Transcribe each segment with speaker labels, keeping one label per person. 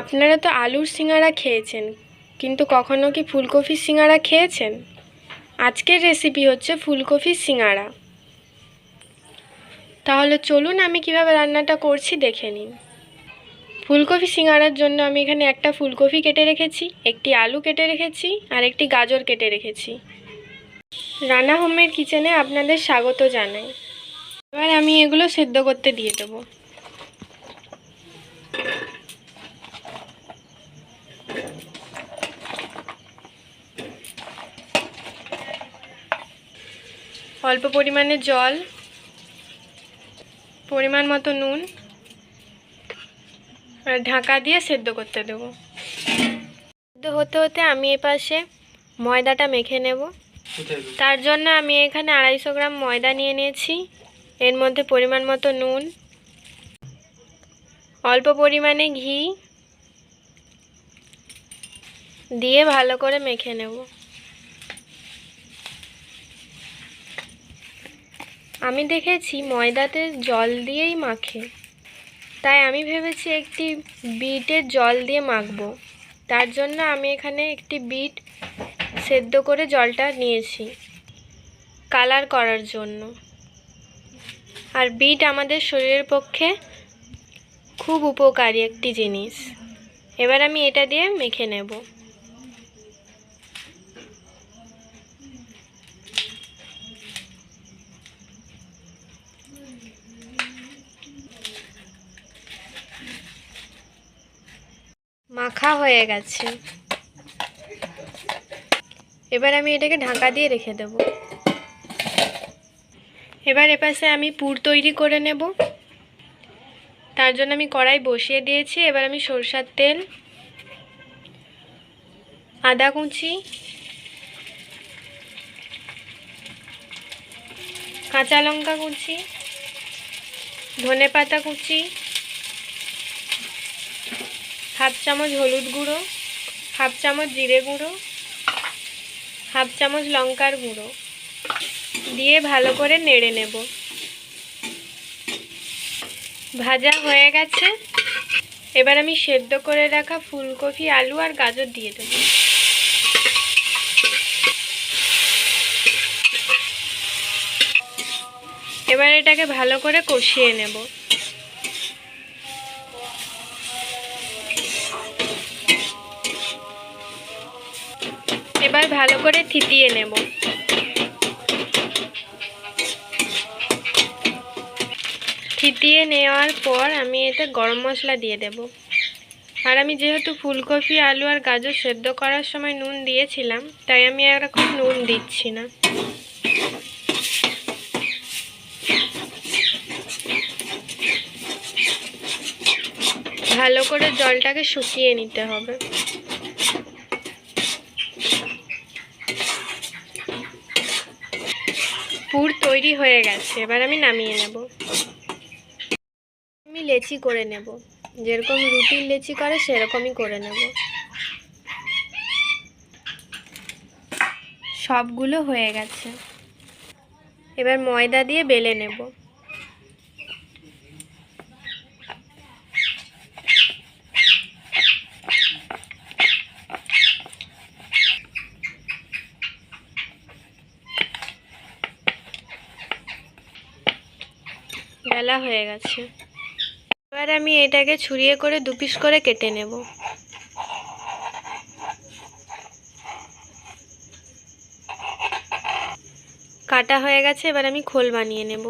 Speaker 1: আপনারা তো আলুর সিঙাড়া খেয়েছেন, কিন্তু কখনো কি ফুলকপির সিঙাড়া খেয়েছেন? আজকের রেসিপি হচ্ছে ফুলকপির সিঙাড়া তাহলে চলুন আমি কীভাবে রান্নাটা করছি দেখে নিন। ফুলকপি সিঙাড়ার জন্য আমি এখানে একটা ফুলকপি কেটে রেখেছি, একটি আলু কেটে রেখেছি, আর একটি গাজর কেটে রেখেছি। রানা হোমের কিচেনে আপনাদের স্বাগত জানাই। এবার আমি এগুলো সেদ্ধ করতে দিয়ে দেবো। অল্প পরিমাণে জল পরিমাণ মতো নুন আর ঢাকা দিয়ে সেদ্ধ করতে দেবো। সেদ্ধ হতে হতে আমি এপাশে ময়দাটা মেখে নেব। তার জন্য আমি এখানে আড়াইশো গ্রাম ময়দা নিয়ে নিয়েছি। এর মধ্যে পরিমাণ মতো নুন অল্প পরিমাণে ঘি দিয়ে ভালো করে মেখে নেব। আমি দেখেছি ময়দাতে জল দিয়েই মাখে। তাই আমি ভেবেছি একটি বিটের জল দিয়ে মাখবো। তার জন্য আমি এখানে একটি বিট সেদ্ধ করে জলটা নিয়েছি কালার করার জন্য। আর বিট আমাদের শরীরের পক্ষে খুব উপকারী একটি জিনিস। এবার আমি এটা দিয়ে মেখে নেব। মাখা হয়ে গেছে। এবার আমি এটাকে ঢাকা দিয়ে রেখে দেব। এবার এপাশে আমি পুর তৈরি করে নেব। তার জন্য আমি কড়াই বসিয়ে দিয়েছি। এবার আমি সরষার তেল, আদা কুচি, কাঁচা লঙ্কা কুচি ধনে পাতা কুচি হাফ চামচ হলুদ গুঁড়ো, হাফ চামচ জিরে গুঁড়ো, হাফ চামচ লঙ্কার গুঁড়ো দিয়ে ভালো করে নেড়ে নেব। ভাজা হয়ে গেছে। এবার আমি সেদ্ধ করে রাখা ফুলকপি, আলু আর গাজর দিয়ে দেব। এবার এটাকে ভালো করে কষিয়ে নেব। এবার ভালো করে থিতিয়ে নেব। থিতিয়ে নেওয়ার পর আমি এতে গরম মশলা দিয়ে দেব। আর আমি যেহেতু ফুলকপি, আলু আর গাজর সেদ্ধ করার সময় নুন দিয়েছিলাম, তাই আমি এখন নুন দিচ্ছি না। ভালো করে জলটাকে শুকিয়ে নিতে হবে পুর তৈরি হয়ে গেছে। এবার আমি নামিয়ে নেব। আমি লেচি করে নেব। যেরকম রুটির লেচি করে, সেরকমই করে নেব। সবগুলো হয়ে গেছে। এবার ময়দা দিয়ে বেলে নেব। বেলা হয়ে গেছে। এবার আমি এটাকে ছুরিয়ে করে দু পিস করে কেটে নেব। কাটা হয়ে গেছে, এবার আমি খোল বানিয়ে নেব।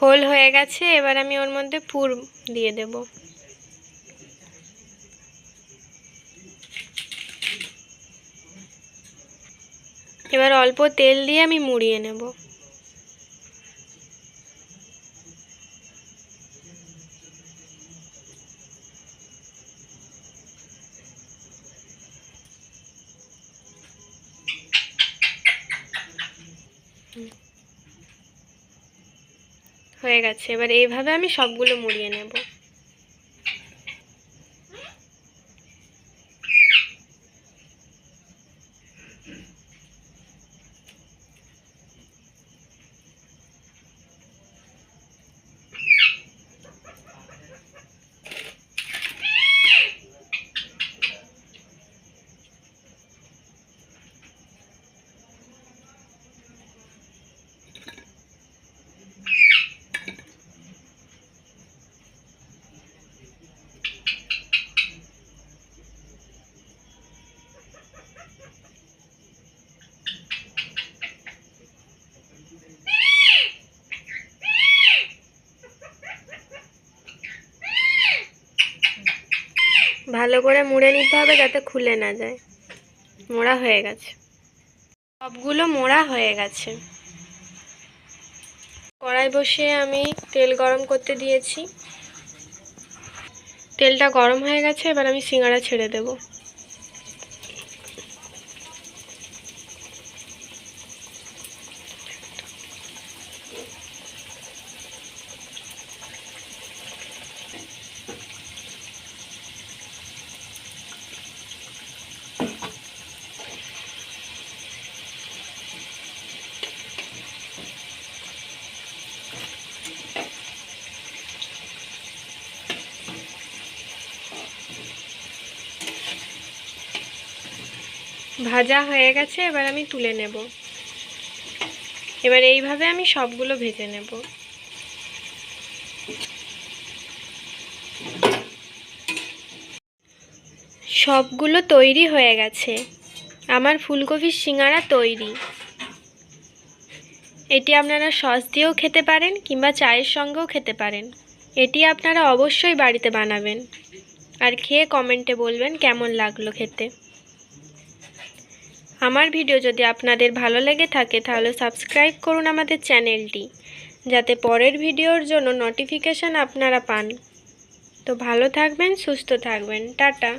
Speaker 1: খোল হয়ে গেছে, এবার আমি ওর মধ্যে পুর দিয়ে দেব। এবার অল্প তেল দিয়ে আমি মুড়িয়ে নেব। হয়ে গেছে। এবার এইভাবে আমি সবগুলো মুড়িয়ে নেব। ভালো করে মুড়ে নিতে হবে যাতে খুলে না যায়। মোড়া হয়ে গেছে। সবগুলো মোড়া হয়ে গেছে। কড়াই বসিয়ে আমি তেল গরম করতে দিয়েছি। তেলটা গরম হয়ে গেছে, এবার আমি সিঙ্গারা ছেড়ে দেব। ভাজা হয়ে গেছে, এবার আমি তুলে নেব। এবার এইভাবে আমি সবগুলো ভেজে নেব। সবগুলো তৈরি হয়ে গেছে। আমার ফুলকপির সিঙ্গারা তৈরি। এটি আপনারা সস দিয়েও খেতে পারেন কিংবা চায়ের সঙ্গেও খেতে পারেন। এটি আপনারা অবশ্যই বাড়িতে বানাবেন। আর খেয়ে কমেন্টে বলবেন কেমন লাগল খেতে। আমার ভিডিও যদি আপনাদের ভালো লেগে থাকে, তাহলে সাবস্ক্রাইব করুন আমাদের চ্যানেলটি, যাতে পরের ভিডিওর জন্য নোটিফিকেশান আপনারা পান। তো ভালো থাকবেন, সুস্থ থাকবেন। টাটা।